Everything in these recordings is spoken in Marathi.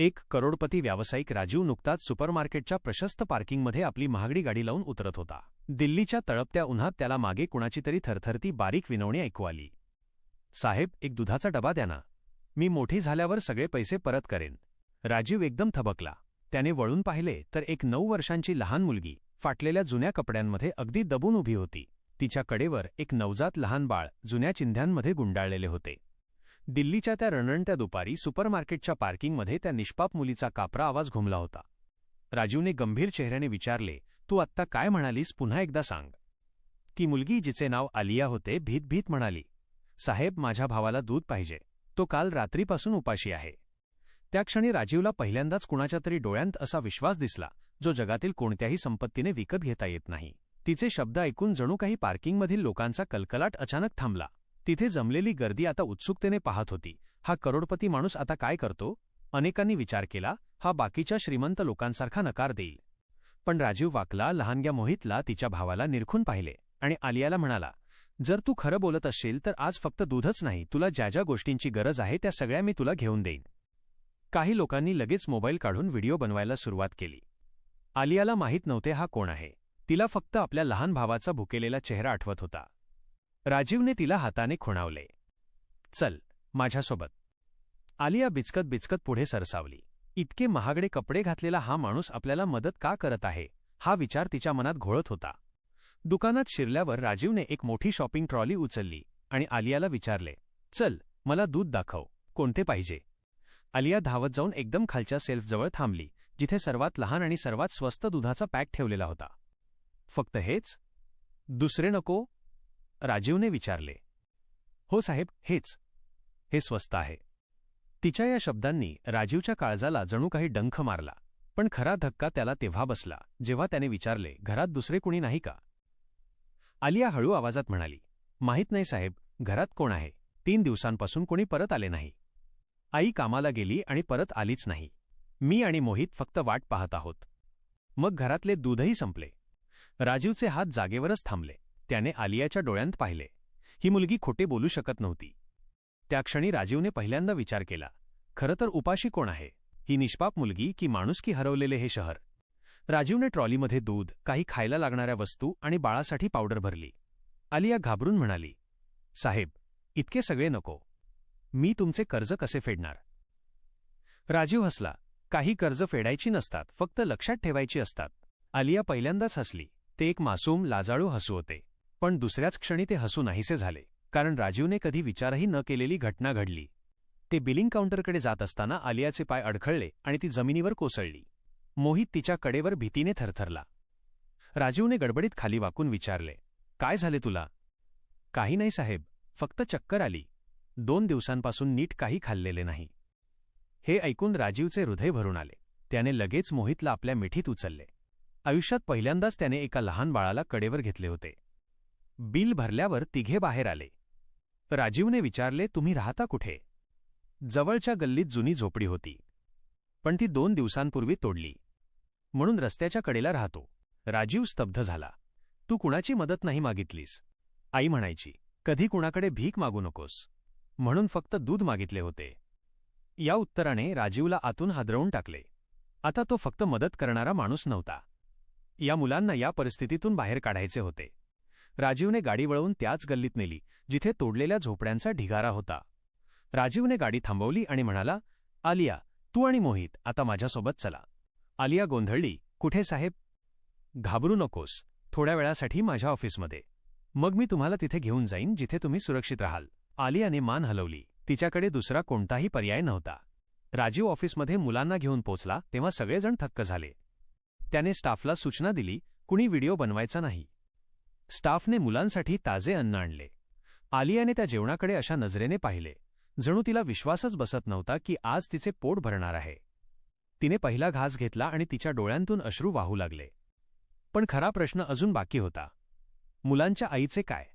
एक करोडपती व्यावसायिक राजीव नुकताच सुपरमार्केटच्या प्रशस्त पार्किंगमध्ये आपली महागडी गाडी लावून उतरत होता. दिल्लीच्या तळपत्या उन्हात त्याला मागे कुणाची तरी थरथरती बारीक विनवणी ऐकू आली. साहेब एक दुधाचा डबा द्या ना. मी मोठी झाल्यावर सगळे पैसे परत करेन. राजीव एकदम थबकला. त्याने वळून पाहिले तर एक नऊ वर्षांची लहान मुलगी फाटलेल्या जुन्या कपड्यांमध्ये अगदी दबून उभी होती. तिच्या कडेवर एक नवजात लहान बाळ जुन्या चिंध्यांमध्ये गुंडाळलेले होते. दिल्लीच्या त्या रणणत्या दुपारी सुपरमार्केटच्या पार्किंगमध्ये त्या निष्पाप मुलीचा कापरा आवाज घुमला होता. राजीवने गंभीर चेहऱ्याने विचारले तू आत्ता काय म्हणालीस? पुन्हा एकदा सांग. ती मुलगी जिचे नाव आलिया होते भीत भीत म्हणाली साहेब माझ्या भावाला दूध पाहिजे. तो काल रात्रीपासून उपाशी आहे. त्या क्षणी राजीवला पहिल्यांदाच कुणाच्या तरी डोळ्यांत असा विश्वास दिसला जो जगातील कोणत्याही संपत्तीने विकत घेता येत नाही. तिचे शब्द ऐकून जणू काही पार्किंगमधील लोकांचा कलकलाट अचानक थांबला. तिथे जमलेली गर्दी आता उत्सुकतेने पाहत होती. हा करोडपती माणूस आता काय करतो? अनेकांनी विचार केला हा बाकीच्या श्रीमंत लोकांसारखा नकार देईल. पण राजीव वाकला लहानग्या मोहितला तिच्या भावाला निरखून पाहिले आणि आलियाला म्हणाला जर तू खरं बोलत असशील तर आज फक्त दूधच नाही तुला ज्या ज्या गोष्टींची गरज आहे त्या सगळ्या मी तुला घेऊन देईन. काही लोकांनी लगेच मोबाईल काढून व्हिडिओ बनवायला सुरुवात केली. आलियाला माहीत नव्हते हा कोण आहे. तिला फक्त आपल्या लहान भावाचा भुकेलेला चेहरा आठवत होता. राजीवने तिला हाताने खुणावले. चल माझ्यासोबत. आलिया बिचकत बिचकत पुढे सरसावली. इतके महागडे कपडे घातलेला हा माणूस आपल्याला मदत का करत आहे? हा विचार तिच्या मनात घोळत होता. दुकानात शिरल्यावर राजीवने एक मोठी शॉपिंग ट्रॉली उचलली आणि आलियाला विचारले चल मला दूध दाखव कोणते पाहिजे? आलिया धावत जाऊन एकदम खालच्या सेल्फजवळ थांबली जिथे सर्वात लहान आणि सर्वात स्वस्त दुधाचा पॅक ठेवलेला होता. फक्त हेच? दुसरे नको? राजीवने विचारले. हो साहेब हेच. हे स्वस्त आहे. तिच्या या शब्दांनी राजीवच्या काळजाला जणू काही डंख मारला पण खरा धक्का त्याला तेव्हा बसला जेव्हा त्याने विचारले घरात दुसरे कुणी नाही का? आलिया हळू आवाजात म्हणाली माहीत नाही साहेब घरात कोण आहे? तीन दिवसांपासून कोणी परत आले नाही. आई कामाला गेली आणि परत आलीच नाही. मी आणि मोहित फक्त वाट पाहत आहोत. मग घरातले दूधही संपले. राजीवचे हात जागेवरच थांबले. त्याने आलियाच्या डोळ्यांत पाहिले. ही मुलगी खोटे बोलू शकत नव्हती. त्या क्षणी राजीवने पहिल्यांदा विचार केला. खरं तर उपाशी कोण आहे? ही निष्पाप मुलगी की माणुसकी हरवलेले हे शहर? राजीवने ट्रॉलीमध्ये दूध काही खायला लागणाऱ्या वस्तू आणि बाळासाठी पावडर भरली. आलिया घाबरून म्हणाली साहेब इतके सगळे नको. मी तुमचे कर्ज कसे फेडणार? राजीव हसला. काही कर्ज फेडायची नसतात फक्त लक्षात ठेवायची असतात. आलिया पहिल्यांदाच हसली. ते एक मासूम लाजाळू हसू होते. पण दुसऱ्याच क्षणी ते हसू नाहीसे झाले कारण राजीवने कधी विचारही न केलेली घटना घडली. ते बिलिंग काउंटरकडे जात असताना आलियाचे पाय अडखळले आणि ती जमिनीवर कोसळली. मोहित तिच्या कडेवर भीतीने थरथरला. राजीवने गडबडीत खाली वाकून विचारले काय झाले तुला? काही नाही साहेब फक्त चक्कर आली. दोन दिवसांपासून नीट काही खाल्लेले नाही. हे ऐकून राजीवचे हृदय भरून आले. त्याने लगेच मोहितला आपल्या मिठीत उचलले. आयुष्यात पहिल्यांदाच त्याने एका लहान बाळाला कडेवर घेतले होते. बिल भरल्यावर तिघे बाहेर आले. राजीवने विचारले तुम्ही राहता कुठे? जवळच्या गल्लीत जुनी झोपडी होती. पण ती दोन दिवसांपूर्वी तोडली. म्हणून रस्त्याच्या कडेला राहतो. राजीव स्तब्ध झाला. तू कुणाची मदत नाही मागितलीस? आई म्हणायची. कधी कुणाकडे भीक मागू नकोस. म्हणून फक्त दूध मागितले होते. या उत्तराने राजीवला आतून हादरवून टाकले. आता तो फक्त मदत करणारा माणूस नव्हता. या मुलांना या परिस्थितीतून बाहेर काढायचे होते. राजीवने गाडी वळवून त्याच गल्लीत नेली जिथे तोडलेल्या झोपड्यांचा ढिगारा होता. राजीवने गाडी थांबवली आणि म्हणाला आलिया तू आणि मोहित आता माझ्यासोबत चला. आलिया गोंधळली कुठे साहेब? घाबरू नकोस थोड्या वेळासाठी माझ्या ऑफिसमध्ये. मग मी तुम्हाला तिथे घेऊन जाईन जिथे तुम्ही सुरक्षित राहाल. आलियाने मान हलवली तिच्याकडे दुसरा कोणताही पर्याय नव्हता. राजीव ऑफिसमध्ये मुलांना घेऊन पोचला तेव्हा सगळेजण थक्क झाले. त्याने स्टाफला सूचना दिली कुणी व्हिडिओ बनवायचा नाही. स्टाफने मुलांसाठी ताजे अन्न आणले. आलियाने त्या जेवणाकडे अशा नजरेने पाहिले. जणू तिला विश्वासच बसत नव्हता की आज तिचे पोट भरणार आहे. तिने पहिला घास घेतला आणि तिच्या डोळ्यांतून अश्रू वाहू लागले. पण खरा प्रश्न अजून बाकी होता. मुलांच्या आईचे काय?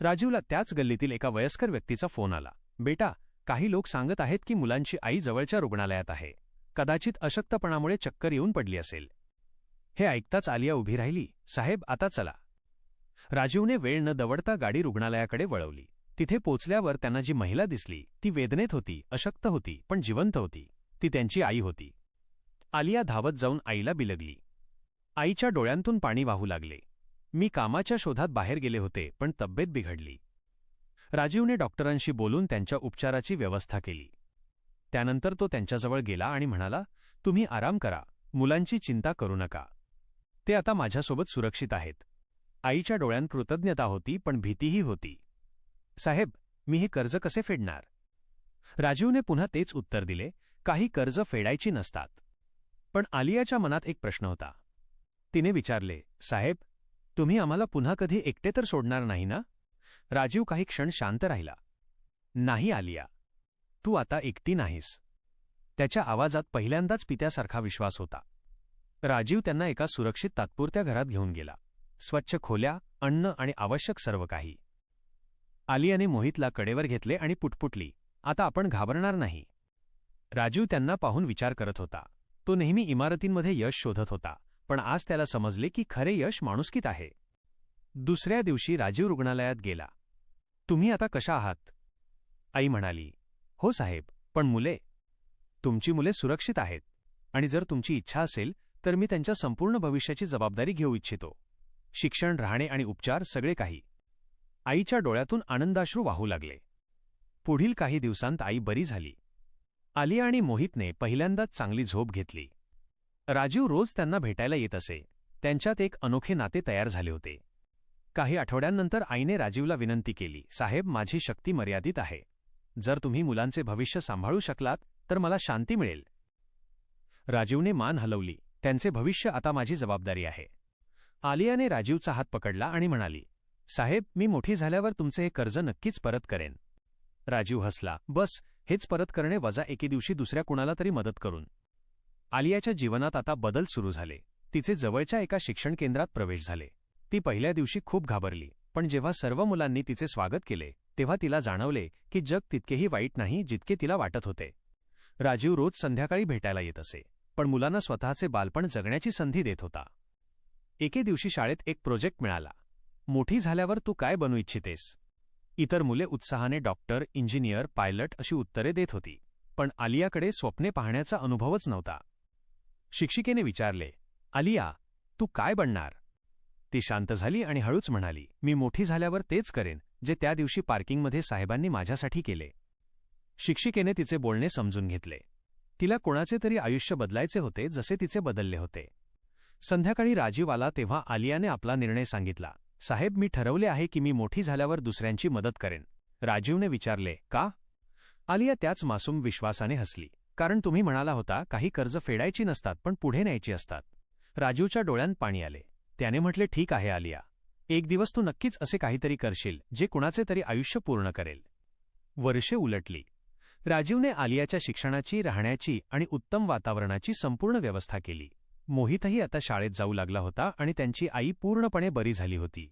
राजीवला त्याच गल्लीतील एका वयस्कर व्यक्तीचा फोन आला. बेटा काही लोक सांगत आहेत की मुलांची आई जवळच्या रुग्णालयात आहे. कदाचित अशक्तपणामुळे चक्कर येऊन पडली असेल. हे ऐकताच आलिया उभी राहिली. साहेब आता चला. राजीवने वेळ न दवडता गाडी रुग्णालयाकडे वळवली. तिथे पोचल्यावर त्यांना जी महिला दिसली ती वेदनेत होती अशक्त होती पण जिवंत होती. ती त्यांची आई होती. आलिया धावत जाऊन आईला बिलगली. आईच्या डोळ्यांतून पाणी वाहू लागले. मी कामाच्या शोधात बाहेर गेले होते पण तब्येत बिघडली. राजीवने डॉक्टरांशी बोलून त्यांच्या उपचाराची व्यवस्था केली. त्यानंतर तो त्यांच्याजवळ गेला आणि म्हणाला तुम्ही आराम करा. मुलांची चिंता करू नका. ते आता माझ्यासोबत सुरक्षित आहेत. आईच्या डोळ्यांत कृतज्ञता होती पण भीतीही होती. साहेब मी हे कर्ज कसे फेडणार? राजीवने पुन्हा तेच उत्तर दिले काही कर्ज फेडायची नसतात. पण आलियाच्या मनात एक प्रश्न होता. तिने विचारले साहेब तुम्ही आम्हाला पुन्हा कधी एकटे तर सोडणार नाही ना? राजीव काही क्षण शांत राहिला. नाही आलिया. तू आता एकटी नाहीस. त्याच्या आवाजात पहिल्यांदाच पित्यासारखा विश्वास होता. राजीव त्यांना एका सुरक्षित तात्पुरत्या घरात घेऊन गेला. स्वच्छ खोल्या अन्न आणि आवश्यक सर्व काही. आलियाने मोहितला कडेवर घेतले आणि पुटपुटली आता आपण घाबरणार नाही. राजीव त्यांना पाहून विचार करत होता. तो नेहमी इमारतींमध्ये यश शोधत होता पण आज त्याला समजले की खरे यश माणुसकीत आहे. दुसऱ्या दिवशी राजीव रुग्णालयात गेला. तुम्ही आता कशा आहात? आई म्हणाली. हो साहेब पण मुले. तुमची मुले सुरक्षित आहेत. आणि जर तुमची इच्छा असेल तर मी त्यांच्या संपूर्ण भविष्याची जबाबदारी घेऊ इच्छितो. शिक्षण राहणे आणि उपचार सगळे काही. आईच्या डोळ्यातून आनंदाश्रू वाहू लागले. पुढील काही दिवसांत आई बरी झाली. आलिया आणि मोहितने पहिल्यांदाच चांगली झोप घेतली. राजीव रोज त्यांना भेटायला येत असे. त्यांच्यात एक अनोखे नाते तयार झाले होते. काही आठवड्यांनंतर आईने राजीवला विनंती केली साहेब माझी शक्ती मर्यादित आहे. जर तुम्ही मुलांचे भविष्य सांभाळू शकलात तर मला शांती मिळेल. राजीवने मान हलवली त्यांचे भविष्य आता माझी जबाबदारी आहे. आलियाने राजीवचा हात पकडला आणि म्हणाली साहेब मी मोठी झाल्यावर तुमचे हे कर्ज नक्कीच परत करेन. राजीव हसला बस हेच परत करणे वजा एके दिवशी दुसऱ्या कुणाला तरी मदत करून. आलियाच्या जीवनात आता बदल सुरू झाले. तिचे जवळच्या एका शिक्षण केंद्रात प्रवेश झाले. ती पहिल्या दिवशी खूप घाबरली पण जेव्हा सर्व मुलांनी तिचे स्वागत केले तेव्हा तिला जाणवले की जग तितकेही वाईट नाही जितके तिला वाटत होते. राजीव रोज संध्याकाळी भेटायला येत असे पण मुलांना स्वतःचे बालपण जगण्याची संधी देत होता. एके दिवशी शाळेत एक प्रोजेक्ट मिळाला. मोठी झाल्यावर तू काय बनू इच्छितेस? इतर मुले उत्साहाने डॉक्टर इंजिनियर पायलट अशी उत्तरे देत होती पण आलियाकडे स्वप्ने पाहण्याचा अनुभवच नव्हता. शिक्षिकेने विचारले आलिया तू काय बनणार? ती शांत झाली आणि हळूच म्हणाली मी मोठी झाल्यावर तेच करेन जे त्या दिवशी पार्किंगमध्ये साहेबांनी माझ्यासाठी केले. शिक्षिकेने तिचे बोलणे समजून घेतले. तिला कोणाचे तरी आयुष्य बदलायचे होते जसे तिचे बदलले होते. संध्याकाळी राजीव आला तेव्हा आलियाने आपला निर्णय सांगितला. साहेब मी ठरवले आहे की मी मोठी झाल्यावर दुसऱ्यांची मदत करेन. राजीवने विचारले का? आलिया त्याच मासूम विश्वासाने हसली. कारण तुम्ही म्हणाला होता काही कर्ज फेडायची नसतात पण पुढे न्यायची असतात. राजीवच्या डोळ्यांत पाणी आले. त्याने म्हटले ठीक आहे आलिया. एक दिवस तू नक्कीच असे काहीतरी करशील जे कुणाचे तरी आयुष्य पूर्ण करेल. वर्षे उलटली. राजीवने आलियाच्या शिक्षणाची राहण्याची आणि उत्तम वातावरणाची संपूर्ण व्यवस्था केली. मोहितही आता शाळेत जाऊ लागला होता आणि त्यांची आई पूर्णपणे बरी झाली होती.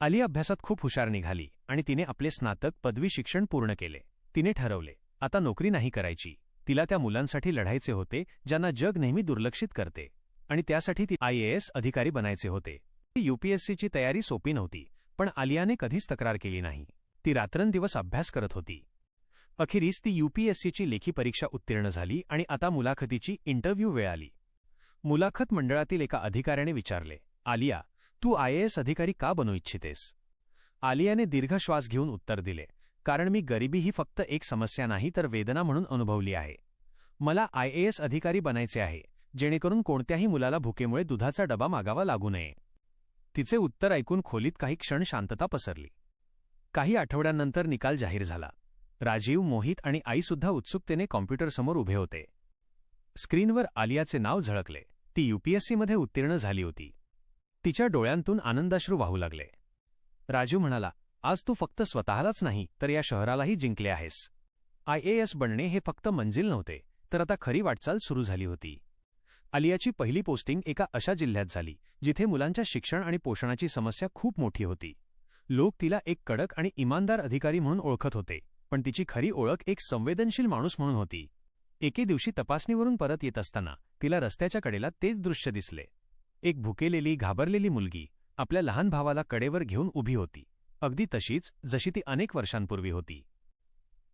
आली अभ्यासात खूप हुशार निघाली आणि तिने आपले स्नातक पदवी शिक्षण पूर्ण केले. तिने ठरवले आता नोकरी नाही करायची. तिला त्या मुलांसाठी लढायचे होते ज्यांना जग नेहमी दुर्लक्षित करते. आणि त्यासाठी ती आयएएस अधिकारी बनायचे होते. यूपीएससीची तयारी सोपी नव्हती पण आलियाने कधीच तक्रार केली नाही. ती रात्रंदिवस अभ्यास करत होती. अखेरीस ती यूपीएससीची लेखी परीक्षा उत्तीर्ण झाली आणि आता मुलाखतीची इंटरव्ह्यू वेळ आली. मुलाखत मंडळातील एका अधिकाऱ्याने विचारले आलिया तू आय अधिकारी का बनू इच्छितेस? आलियाने दीर्घ श्वास घेऊन उत्तर दिले कारण मी गरिबी ही फक्त एक समस्या नाही तर वेदना म्हणून अनुभवली आहे. मला आयएएस अधिकारी बनायचे आहे जेणेकरून कोणत्याही मुलाला भुकेमुळे दुधाचा डबा मागावा लागू नये. तिचे उत्तर ऐकून खोलीत काही क्षण शांतता पसरली. काही आठवड्यांनंतर निकाल जाहीर झाला. राजीव मोहित आणि आईसुद्धा उत्सुकतेने कॉम्प्युटरसमोर उभे होते. स्क्रीनवर आलियाचे नाव झळकले. ती यूपीएससीमध्ये उत्तीर्ण झाली होती. तिच्या डोळ्यांतून आनंदाश्रू वाहू लागले. राजू म्हणाला आज तू फक्त स्वतःलाच नाही तर या शहरालाही जिंकले आहेस. आयएएस बनणे हे फक्त मंजिल नव्हते तर आता खरी वाटचाल सुरू झाली होती. आलियाची पहिली पोस्टिंग एका अशा जिल्ह्यात झाली जिथे मुलांच्या शिक्षण आणि पोषणाची समस्या खूप मोठी होती. लोक तिला एक कडक आणि इमानदार अधिकारी म्हणून ओळखत होते पण तिची खरी ओळख एक संवेदनशील माणूस म्हणून होती. एके दिवशी तपासणीवरून परत येत असताना तिला रस्त्याच्या कडेला तेच दृश्य दिसले. एक भुकेलेली घाबरलेली मुलगी आपल्या लहान भावाला कडेवर घेऊन उभी होती. अगदी तशीच जशी ती अनेक वर्षांपूर्वी होती.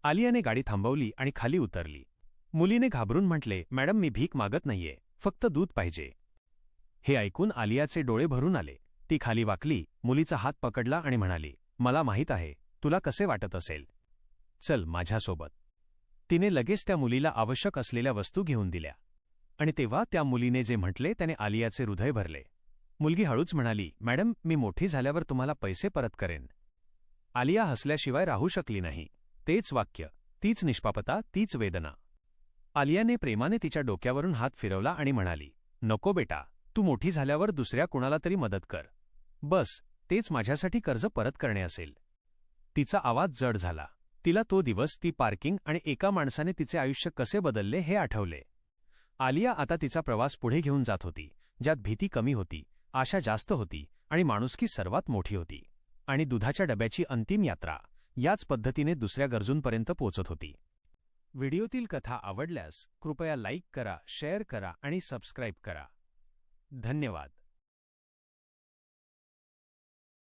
आलियाने गाडी थांबवली आणि खाली उतरली. मुलीने घाबरून म्हटले मॅडम मी भीक मागत नाहीये. फक्त दूध पाहिजे. हे ऐकून आलियाचे डोळे भरून आले. ती खाली वाकली मुलीचा हात पकडला आणि म्हणाली मला माहीत आहे. तुला कसे वाटत असेल? चल माझ्यासोबत. तिने लगेच त्या मुलीला आवश्यक असलेल्या वस्तू घेऊन दिल्या. आणि तेव्हा त्या मुलीने जे म्हटले त्याने आलियाचे हृदय भरले. मुलगी हळूच म्हणाली मॅडम मी मोठी झाल्यावर तुम्हाला पैसे परत करेन. आलिया हसल्याशिवाय राहू शकली नाही. तेच वाक्य तीच निष्पापता तीच वेदना. आलियाने प्रेमाने तिच्या डोक्यावरून हात फिरवला आणि म्हणाली नको बेटा तू मोठी झाल्यावर दुसऱ्या कुणाला तरी मदत कर. बस तेच माझ्यासाठी कर्ज परत करणे असेल. तिचा आवाज जड झाला. तिला तो दिवस ती पार्किंग आणि एका माणसाने तिचे आयुष्य कसे बदलले हे आठवले. आलिया आता तिचा प्रवास पुढे घेऊन जात होती ज्यात भीती कमी होती आशा जास्त होती आणि माणुसकी सर्वात मोठी होती. आणि दुधाच्या डब्याची अंतिम यात्रा याच पद्धतीने दुसऱ्या गरजूंपर्यंत पोचत होती. व्हिडिओतील कथा आवडल्यास कृपया लाईक करा शेअर करा आणि सबस्क्राईब करा. धन्यवाद.